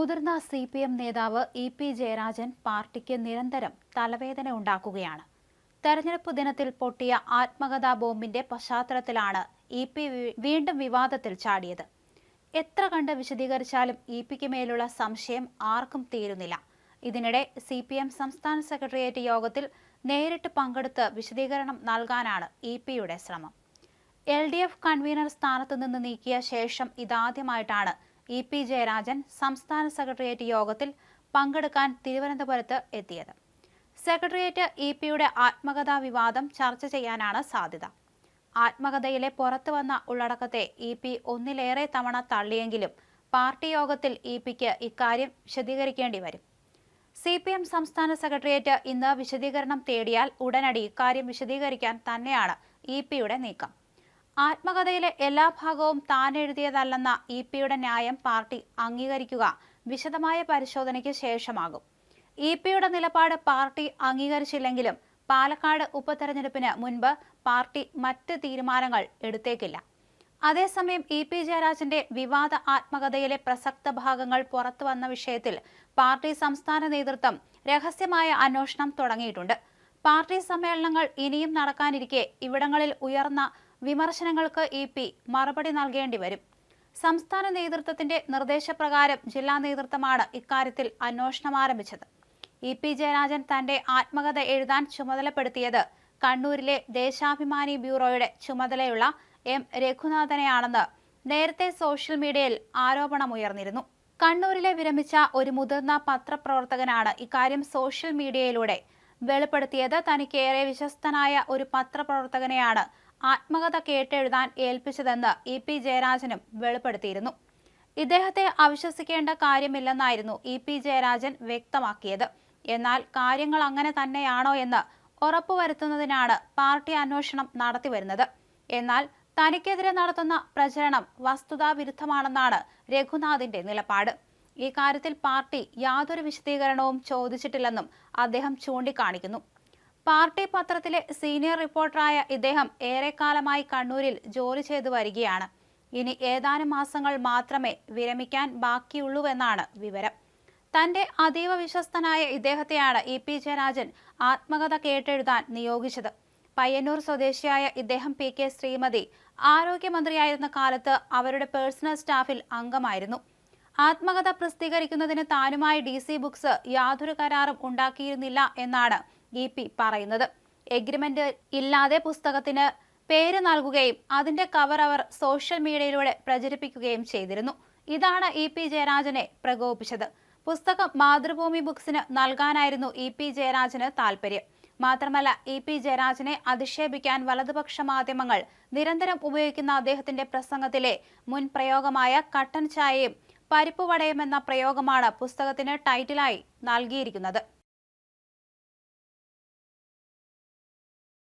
മുതിർന്ന C P M നേതാവ് E P Jayarajan പാർട്ടിക്ക് നിരന്തരം തലവേദന ഉണ്ടാക്കുകയാണ്. തെരഞ്ഞെടുപ്പ് ദിനത്തിൽ പൊട്ടിയ ആത്മകഥാ ബോംബിന്റെ പശ്ചാത്തലത്തിലാണ് ഇ പി വീണ്ടും വിവാദത്തിൽ ചാടിയത്. എത്ര കണ്ട് വിശദീകരിച്ചാലും ഇ പിക്ക് മേലുള്ള സംശയം ആർക്കും തീരുന്നില്ല. ഇതിനിടെ സി പി എം സംസ്ഥാന സെക്രട്ടേറിയറ്റ് യോഗത്തിൽ നേരിട്ട് പങ്കെടുത്ത് വിശദീകരണം നൽകാനാണ് ഇ പിയുടെ ശ്രമം. എൽ ഡി എഫ് കൺവീനർ സ്ഥാനത്ത് നിന്ന് നീക്കിയ ശേഷം ഇതാദ്യമായിട്ടാണ് ഇ പി ജയരാജൻ സംസ്ഥാന സെക്രട്ടേറിയറ്റ് യോഗത്തിൽ പങ്കെടുക്കാൻ തിരുവനന്തപുരത്ത് എത്തിയത്. സെക്രട്ടേറിയറ്റ് ഇ പിയുടെ ആത്മകഥാ വിവാദം ചർച്ച ചെയ്യാനാണ് സാധ്യത. ആത്മകഥയിലെ പുറത്തു വന്ന ഉള്ളടക്കത്തെ ഇ പി ഒന്നിലേറെ തവണ തള്ളിയെങ്കിലും പാർട്ടി യോഗത്തിൽ ഇ പിക്ക് ഇക്കാര്യം വിശദീകരിക്കേണ്ടി വരും. സി പി എം സംസ്ഥാന സെക്രട്ടേറിയറ്റ് ഇന്ന് വിശദീകരണം തേടിയാൽ ഉടനടി ഇക്കാര്യം വിശദീകരിക്കാൻ തന്നെയാണ് ഇ പിയുടെ നീക്കം. ആത്മകഥയിലെ എല്ലാ ഭാഗവും താൻ എഴുതിയതല്ലെന്ന ഇ പിയുടെ ന്യായം പാർട്ടി അംഗീകരിക്കുക വിശദമായ പരിശോധനയ്ക്ക് ശേഷമാകും. ഇ പിയുടെ നിലപാട് പാർട്ടി അംഗീകരിച്ചില്ലെങ്കിലും പാലക്കാട് ഉപതെരഞ്ഞെടുപ്പിന് മുൻപ് പാർട്ടി മറ്റ് തീരുമാനങ്ങൾ എടുത്തേക്കില്ല. അതേസമയം ഇ പി ജയരാജന്റെ വിവാദ ആത്മകഥയിലെ പ്രസക്ത ഭാഗങ്ങൾ പുറത്തു വന്ന വിഷയത്തിൽ പാർട്ടി സംസ്ഥാന നേതൃത്വം രഹസ്യമായ അന്വേഷണം തുടങ്ങിയിട്ടുണ്ട്. പാർട്ടി സമ്മേളനങ്ങൾ ഇനിയും നടക്കാനിരിക്കെ ഇവിടങ്ങളിൽ ഉയർന്ന വിമർശനങ്ങൾക്ക് ഇ പി മറുപടി നൽകേണ്ടി വരും. സംസ്ഥാന നേതൃത്വത്തിന്റെ നിർദ്ദേശപ്രകാരം ജില്ലാ നേതൃത്വമാണ് ഇക്കാര്യത്തിൽ അന്വേഷണം ആരംഭിച്ചത്. ഇ പി ജയരാജൻ തന്റെ ആത്മകഥ എഴുതാൻ ചുമതലപ്പെടുത്തിയത് കണ്ണൂരിലെ ദേശാഭിമാനി ബ്യൂറോയുടെ ചുമതലയുള്ള എം രഘുനാഥനെയാണെന്ന് നേരത്തെ സോഷ്യൽ മീഡിയയിൽ ആരോപണമുയർന്നിരുന്നു. കണ്ണൂരിലെ വിരമിച്ച ഒരു മുതിർന്ന പത്രപ്രവർത്തകനാണ് ഇക്കാര്യം സോഷ്യൽ മീഡിയയിലൂടെ വെളിപ്പെടുത്തിയത്. തനിക്കേറെ വിശ്വസ്തനായ ഒരു പത്രപ്രവർത്തകനെയാണ് ആത്മകഥ കേട്ടെഴുതാൻ ഏൽപ്പിച്ചതെന്ന് ഇ പി ജയരാജനും വെളിപ്പെടുത്തിയിരുന്നു. ഇദ്ദേഹത്തെ അവിശ്വസിക്കേണ്ട കാര്യമില്ലെന്നായിരുന്നു ഇ പി ജയരാജൻ വ്യക്തമാക്കിയത്. എന്നാൽ കാര്യങ്ങൾ അങ്ങനെ തന്നെയാണോ എന്ന് ഉറപ്പുവരുത്തുന്നതിനാണ് പാർട്ടി അന്വേഷണം നടത്തിവരുന്നത്. എന്നാൽ തനിക്കെതിരെ നടത്തുന്ന പ്രചരണം വസ്തുതാവിരുദ്ധമാണെന്നാണ് രഘുനാഥിന്റെ നിലപാട്. ഈ കാര്യത്തിൽ പാർട്ടി യാതൊരു വിശദീകരണവും ചോദിച്ചിട്ടില്ലെന്നും അദ്ദേഹം ചൂണ്ടിക്കാണിക്കുന്നു. പാർട്ടി പത്രത്തിലെ സീനിയർ റിപ്പോർട്ടറായ ഇദ്ദേഹം ഏറെക്കാലമായി കണ്ണൂരിൽ ജോലി ചെയ്തു വരികയാണ്. ഇനി ഏതാനും മാസങ്ങൾ മാത്രമേ വിരമിക്കാൻ ബാക്കിയുള്ളൂവെന്നാണ് വിവരം. തന്റെ അതീവ വിശ്വസ്തനായ ഇദ്ദേഹത്തെയാണ് ഇ പി ജയരാജൻ ആത്മകഥ കേട്ടെഴുതാൻ നിയോഗിച്ചത്. പയ്യന്നൂർ സ്വദേശിയായ ഇദ്ദേഹം പി കെ ശ്രീമതി ആരോഗ്യമന്ത്രിയായിരുന്ന കാലത്ത് അവരുടെ പേഴ്സണൽ സ്റ്റാഫിൽ അംഗമായിരുന്നു. ആത്മകഥ പ്രസിദ്ധീകരിക്കുന്നതിന് താനുമായി ഡി സി ബുക്സ് യാതൊരു കരാറും ഉണ്ടാക്കിയിരുന്നില്ല എന്നാണ് ഇ പി പറയുന്നത്. എഗ്രിമെന്റ് ഇല്ലാതെ പുസ്തകത്തിന് പേര് നൽകുകയും അതിന്റെ കവർ അവർ സോഷ്യൽ മീഡിയയിലൂടെ പ്രചരിപ്പിക്കുകയും ചെയ്തിരുന്നു. ഇതാണ് ഇ പി ജയരാജനെ പ്രകോപിച്ചത് പുസ്തകം മാതൃഭൂമി ബുക്സിന് നൽകാനായിരുന്നു ഇ പി ജയരാജന് താൽപര്യം മാത്രമല്ല ഇ പി ജയരാജനെ അധിക്ഷേപിക്കാൻ വലതുപക്ഷ മാധ്യമങ്ങൾ നിരന്തരം ഉപയോഗിക്കുന്ന അദ്ദേഹത്തിന്റെ പ്രസംഗത്തിലെ മുൻ പ്രയോഗമായ കട്ടൻ ചായയും പരിപ്പ് വടയും എന്ന പ്രയോഗമാണ് പുസ്തകത്തിന് ടൈറ്റിലായി നൽകിയിരിക്കുന്നത്.